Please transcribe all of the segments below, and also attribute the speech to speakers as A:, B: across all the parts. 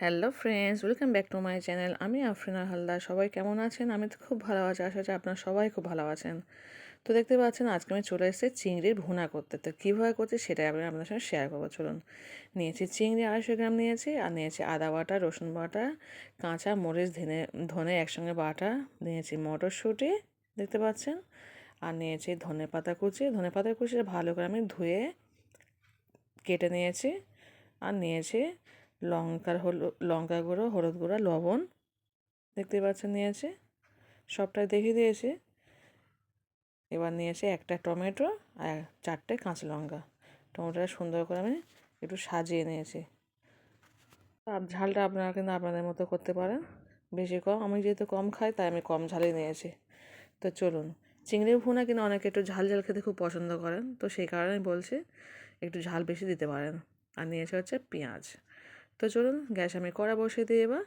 A: Hello friends, welcome back to my channel. আমি আফরিনা হালদার। সবাই কেমন আছেন? আমি তো খুব ভালো আছি। আশা করি আপনারা সবাই খুব ভালো আছেন। তো দেখতে পাচ্ছেন, আজকে আমি চলে এসেছি চিংড়ির ভুনা করতে। তো কীভাবে করছি সেটাই আমি আপনার সঙ্গে শেয়ার করব। চলুন, নিয়েছি চিংড়ি আড়াইশো গ্রাম নিয়েছি আর নিয়েছি আদা বাটা, রসুন বাটা, কাঁচা মরিচ, ধনে ধনে একসঙ্গে বাটা, নিয়েছি মটরশুঁটি, দেখতে পাচ্ছেন, আর নিয়েছি ধনে পাতা কুচি। ধনে পাতা কুচিটা ভালো করে আমি ধুয়ে কেটে নিয়েছি। আর নিয়েছি লঙ্কার হলু, লঙ্কা গুঁড়ো, হলুদ গুঁড়ো, লবণ। দেখতে পাচ্ছেন নিয়েছি সবটাই দেখিয়ে দিয়েছি। এবার নিয়েছি একটা টমেটো আর চারটে কাঁচা লঙ্কা। টমেটোটা সুন্দর করে আমি একটু সাজিয়ে নিয়েছি। আর ঝালটা আপনারা কিন্তু আপনাদের মতো করতে পারেন। বেশি কম, আমি যেহেতু কম খাই, তাই আমি কম ঝালই নিয়েছি। তো চলুন, চিংড়ি ভুনা কিন্তু অনেকে একটু ঝাল ঝাল খেতে খুব পছন্দ করেন। তো সেই কারণে বলছি, একটু ঝাল বেশি দিতে পারেন। আর নিয়েছে হচ্ছে পেঁয়াজ। তো চলুন গ্যাস আমি কড়া বসিয়ে দিই এবার।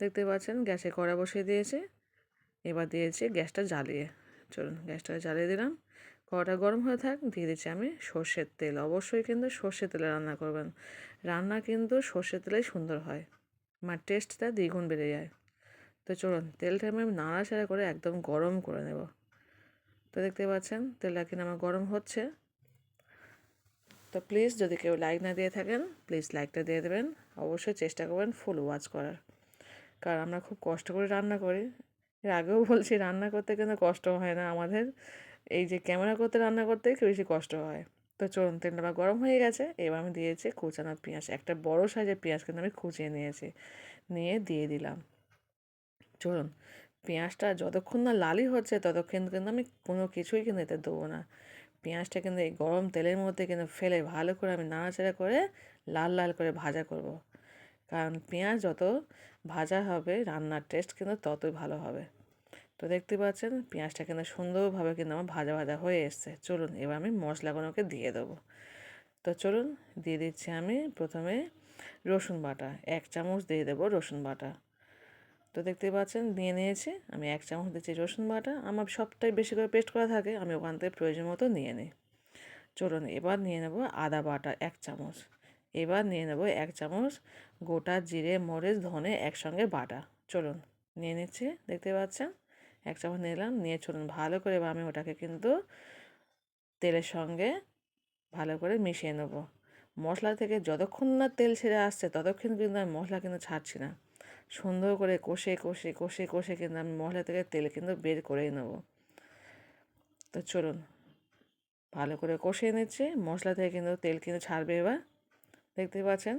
A: দেখতে পাচ্ছেন গ্যাসে কড়া বসিয়ে দিয়েছে। এবার দিয়েছি গ্যাসটা জ্বালিয়ে। চলুন গ্যাসটা জ্বালিয়ে দিলাম। কড়াটা গরম হয়ে থাক, দিয়ে দিচ্ছি আমি সর্ষের তেল। অবশ্যই কিন্তু সর্ষের তেলে রান্না করবেন। রান্না কিন্তু সর্ষের তেলেই সুন্দর হয়। আমার টেস্টটা দ্বিগুণ বেড়ে যায়। তো চলুন তেলটা আমি নাড়াচাড়া করে একদম গরম করে নেব। তো দেখতে পাচ্ছেন তেলটা কিনা আমার গরম হচ্ছে। তো প্লিজ যদি কেউ লাইক না দিয়ে থাকেন প্লিজ লাইকটা দিয়ে দেবেন। অবশ্যই চেষ্টা করবেন ফুল ওয়াচ করার। কারণ আমরা খুব কষ্ট করে রান্না করি। এর আগেও বলছি, রান্না করতে কিন্তু কষ্ট হয় না আমাদের। এই যে ক্যামেরা করতে, রান্না করতে একটু বেশি কষ্ট হয়। তো চলুন, তেলটা গরম হয়ে গেছে। এবার আমি দিয়েছি কুচানো পেঁয়াজ। একটা বড় সাইজের পেঁয়াজ কিন্তু আমি কুচিয়ে নিয়েছি। নিয়ে দিয়ে দিলাম। চলুন, পেঁয়াজটা যতক্ষণ না লালই হচ্ছে, ততক্ষণ কিন্তু আমি কোনো কিছুই কিন্তু এতে দেবো না। পেঁয়াজটা কিন্তু এই গরম তেলের মধ্যে কিন্তু ফেলে ভালো করে আমি নাড়াচাড়া করে লাল লাল করে ভাজা করব। কারণ পেঁয়াজ যত ভাজা হবে রান্নার টেস্ট কিন্তু ততই ভালো হবে। তো দেখতে পাচ্ছেন পেঁয়াজটা কিন্তু সুন্দরভাবে কিন্তু আমার ভাজা ভাজা হয়ে এসছে। চলুন এবার আমি মশলাগুলোকে দিয়ে দেবো। তো চলুন দিয়ে দিচ্ছি আমি প্রথমে রসুন বাটা, এক চামচ দিয়ে দেবো রসুন বাটা। তো দেখতে পাচ্ছেন, নিয়ে নিয়েছি। আমি এক চামচ দিচ্ছি রসুন বাটা। আমার সবটাই বেশি করে পেস্ট করা থাকে, আমি ওখান থেকে প্রয়োজন মতো নিয়ে নিই। চলুন, এবার নিয়ে নেব আদা বাটা এক চামচ। এবার নিয়ে নেব এক চামচ গোটা জিরে, মরিচ, ধনে একসঙ্গে বাটা। চলুন, নিয়ে নিচ্ছি, দেখতে পাচ্ছেন? এক চামচ নিলাম, নিয়ে চলুন, ভালো করে আমি ওটাকে কিন্তু তেলের সঙ্গে ভালো করে মিশিয়ে নেব। মশলা থেকে যতক্ষণ না তেল ছেড়ে আসছে, ততক্ষণ কিন্তু আমি মশলা কিন্তু ছাড়ছি না। সুন্দর করে কষে কষে কষে কষে কিন্তু আমি মশলা থেকে তেল কিন্তু বের করেই নেব। তো চলুন, ভালো করে কষিয়ে নিচ্ছি। মশলা থেকে কিন্তু তেল কিন্তু ছাড়বে এবার। দেখতে পাচ্ছেন?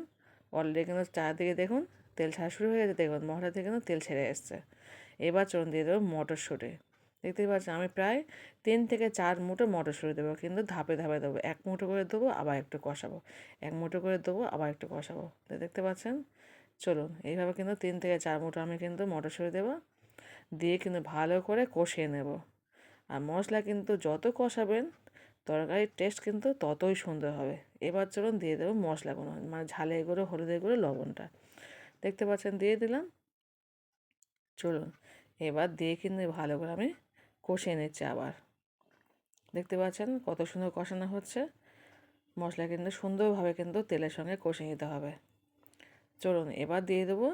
A: অলরেডি কিন্তু চারদিকে দেখুন, তেল ছাড়া শুরু হয়ে গেছে। দেখুন, মশলা থেকে কিন্তু তেল ছেড়ে এসছে। এবার চলুন দিয়ে দেবো মটরশুঁটি। দেখতেই পাচ্ছেন, আমি প্রায় তিন থেকে চার মুঠো মটরশুঁটি দেবো, কিন্তু ধাপে ধাপে দেবো। এক মুঠো করে দেবো, আবার একটু কষাবো। এক মুঠো করে দেবো, আবার একটু কষাবো। দেখতে পাচ্ছেন? চলুন, এইভাবে কিন্তু তিন থেকে চার মুঠো আমি কিন্তু মটরশুঁটি দেবো, দিয়ে কিন্তু ভালো করে কষিয়ে নেব। আর মশলা কিন্তু যত কষাবেন, তরকারির টেস্ট কিন্তু ততই সুন্দর হবে। এবার চলুন দিয়ে দেবো মশলাগুলো মানে ঝালে গুঁড়ো, হলুদের গুঁড়ো, লবণটা। দেখতে পাচ্ছেন, দিয়ে দিলাম। চলুন, এবার দিয়ে কিন্তু ভালো করে আমি কষিয়ে নিচ্ছি আবার। দেখতে পাচ্ছেন কত সুন্দর কষানো হচ্ছে। মশলা কিন্তু সুন্দরভাবে কিন্তু তেলের সঙ্গে কষিয়ে নিতে হবে। চলুন, এবার দিয়ে দেবো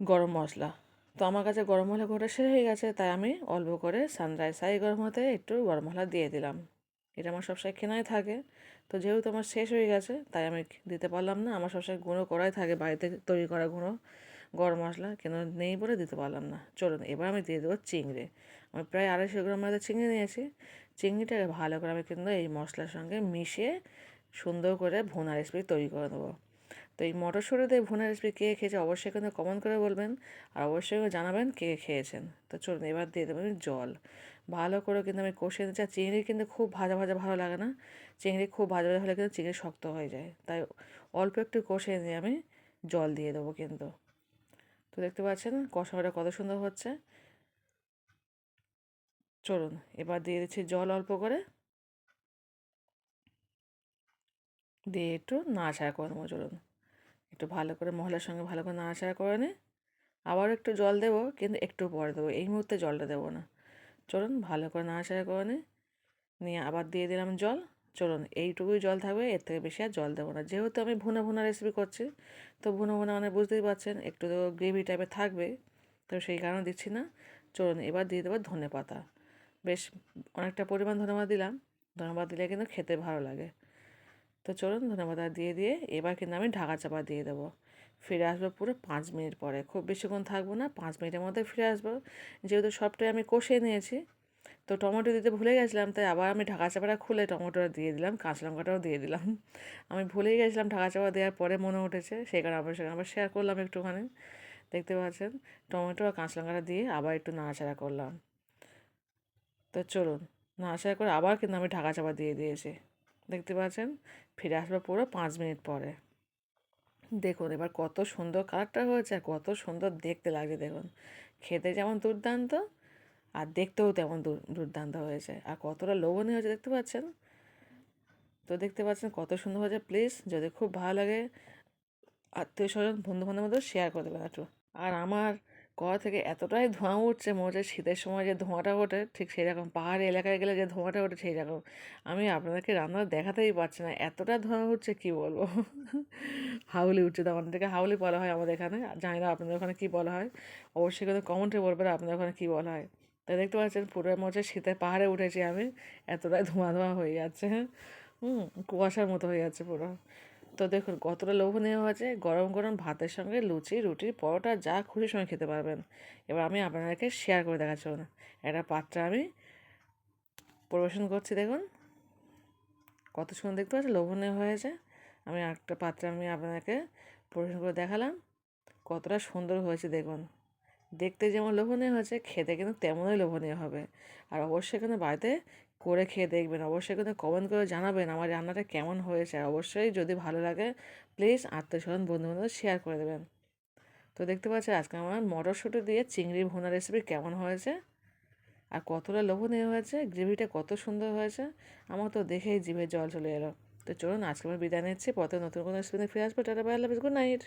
A: গরম মশলা। তো আমার কাছে গরম মশলা গোটা শেষ হয়ে গেছে, তাই আমি অল্প করে সানরাইজ সাই গরম হতে একটু গরম মশলা দিয়ে দিলাম। এটা আমার সবসময় কেনাই থাকে। তো যেহেতু আমার শেষ হয়ে গেছে, তাই আমি দিতে পারলাম না। আমার সবসময় গুঁড়ো করাই থাকে, বাড়িতে তৈরি করা গুঁড়ো, গরম মশলা, কেন নেই বলে দিতে পারলাম না। চলুন, এবার আমি দিয়ে দেবো চিংড়ি। আমি প্রায় আড়াইশো গ্রাম মতো চিংড়ি নিয়েছি। চিংড়িটাকে ভালো করে আমি কিন্তু এই মশলার সঙ্গে মিশিয়ে সুন্দর করে ভুনা রেসিপি তৈরি করে দেবো তো এই মটরশুঁটি দিয়ে ভুনা রেসিপি কে খেয়েছে অবশ্যই কিন্তু কমেন্ট করে বলবেন। আর অবশ্যই জানাবেন কে খেয়েছেন। তো চলুন এবার দিয়ে দেবেন জল। ভালো করে কিন্তু আমি কষিয়ে দিচ্ছি আর চিংড়ি কিন্তু খুব ভাজা ভাজা ভালো লাগে না। চিংড়ি খুব ভাজা ভাজা হলে কিন্তু চিংড়ি শক্ত হয়ে যায়। তাই অল্প একটু কষিয়ে দিয়ে আমি জল দিয়ে দেবো কিন্তু। তো দেখতে পাচ্ছেন কষাটা কত সুন্দর হচ্ছে। চলুন এবার দিয়ে দিচ্ছি জল অল্প করে। দিয়ে একটু নাড়াচাড়া করে নেব চলুন। একটু ভালো করে মশলার সঙ্গে ভালো করে নাড়াচাড়া করে নে। আবার একটু জল দেবো, কিন্তু একটু পরে দেবো। এই মুহূর্তে জলটা দেবো না। চলুন, ভালো করে নাড়াচাড়া করে নে। নিয়ে আবার দিয়ে দিলাম জল। চলুন, এইটুকুই জল থাকবে, এর থেকে বেশি আর জল দেবো না। যেহেতু আমি ভুনা ভুনা রেসিপি করছি, তো ভুনা ভুনা মানে বুঝতেই পারছেন, একটু তো গ্রেভি টাইপের থাকবে, তো সেই কারণে দিচ্ছি না। চলুন, এবার দিয়ে দেবো ধনে পাতা বেশ, অনেকটা পরিমাণ ধনে পাতা দিলাম। ধনে পাতা দিলে কিন্তু খেতে ভালো লাগে। তো চলুন ধনে পাতা দিয়ে দিয়ে এবার কিন্তু আমি ঢাকা চাপা দিয়ে দেবো। ফিরে আসব পুরো পাঁচ মিনিট পরে। খুব বেশিক্ষণ থাকব না, পাঁচ মিনিটের মধ্যে ফিরে আসব। যেহেতু সবটাই আমি কষিয়ে নিয়েছি, তো টমেটো দিতে ভুলে গেছিলাম, তাই আবার আমি ঢাকা চাপাটা খুলে টমেটোটা দিয়ে দিলাম, কাঁচা লঙ্কাটাও দিয়ে দিলাম। আমি ভুলেই গেছিলাম ঢাকা চাপা দেওয়ার পরে মনে উঠেছে, সেই কারণে আবার সেখানে আবার শেয়ার করলাম একটুখানি। দেখতে পাচ্ছেন, টমেটো আর কাঁচা লঙ্কাটা দিয়ে আবার একটু নাড়াচাড়া করলাম। তো চলুন, নাড়াচাড়া করে আবার কিন্তু আমি ঢাকা চাপা দিয়ে দিয়েছি। দেখতে পাচ্ছেন? ফিরে আসব পুরো পাঁচ মিনিট পরে। দেখুন, এবার কত সুন্দর কালারটা হয়েছে আর কত সুন্দর দেখতে লাগছে, দেখুন। খেতে যেমন দুর্দান্ত, আর দেখতেও তেমন দুর্দান্ত হয়েছে। আর কতটা লোভনীয় হয়েছে, দেখতে পাচ্ছেন? তো দেখতে পাচ্ছেন কত সুন্দর হয়েছে প্লিজ যদি খুব ভালো লাগে আত্মীয় স্বজন বন্ধু বান্ধবের মধ্যে শেয়ার করে দেবেন একটু। আর আমার কড়া থেকে এতটাই ধোঁয়া উঠছে মনে হচ্ছে শীতের সময় যে ধোঁয়াটা ওঠে, ঠিক সেই রকম পাহাড়ি এলাকায় গেলে যে ধোঁয়াটা ওঠে সেই রকম আমি আপনাদেরকে রান্না দেখাতেই পারছি না, এতটা ধোঁয়া উঠছে কী বলব? হাউলি উঠছে তখন থেকে হাউলি বলা হয় আমাদের এখানে। জানি না আপনাদের ওখানে কী বলা হয়। অবশ্যই কিন্তু কমেন্টে বলবেন আপনাদের ওখানে কী বলা হয়। তাই দেখতে পাচ্ছেন পুরো মনে শীতের পাহাড়ে উঠেছি আমি, এতটাই ধোঁয়া ধোঁয়া হয়ে যাচ্ছে। হুম, কুয়াশার মতো হয়ে যাচ্ছে পুরো। তো দেখুন, কতটা লোভনীয় হয়েছে। গরম গরম ভাতের সঙ্গে লুচি, রুটি, পরোটা, যা খুশি সময় খেতে পারবেন। এবার আমি আপনাদেরকে শেয়ার করে দেখাচ্ছি। একটা পাত্রে আমি পরিবেশন করছি, দেখুন। কত সুন্দর দেখতে পাচ্ছি লোভনীয় হয়েছে। আমি একটা পাত্রে আমি আপনাদেরকে পরিবেশন করে দেখালাম। কতটা সুন্দর হয়েছে, দেখুন। দেখতে যেমন লোভনীয় হয়েছে, খেতে কিন্তু তেমনই লোভনীয় হবে। আর অবশ্যই কিন্তু বাড়িতে করে খেয়ে দেখবেন। অবশ্যই কিন্তু কমেন্ট করে জানাবেন আমার রান্নাটা কেমন হয়েছে। অবশ্যই যদি ভালো লাগে প্লিজ আত্মীয় স্বজন বন্ধু বান্ধব শেয়ার করে দেবেন। তো দেখতে পাচ্ছি আজকে আমার মটরশুঁটি দিয়ে চিংড়ি ভুনা রেসিপি কেমন হয়েছে আর কতটা লোভনীয় হয়েছে গ্রেভিটা কত সুন্দর হয়েছে, আমার তো দেখেই জিভে জল চলে এলো। তো চলুন আজকে আমি বিদায় নিচ্ছি, পথে নতুন কোনো রেসিপি ফিরে আসব। Tata bye good night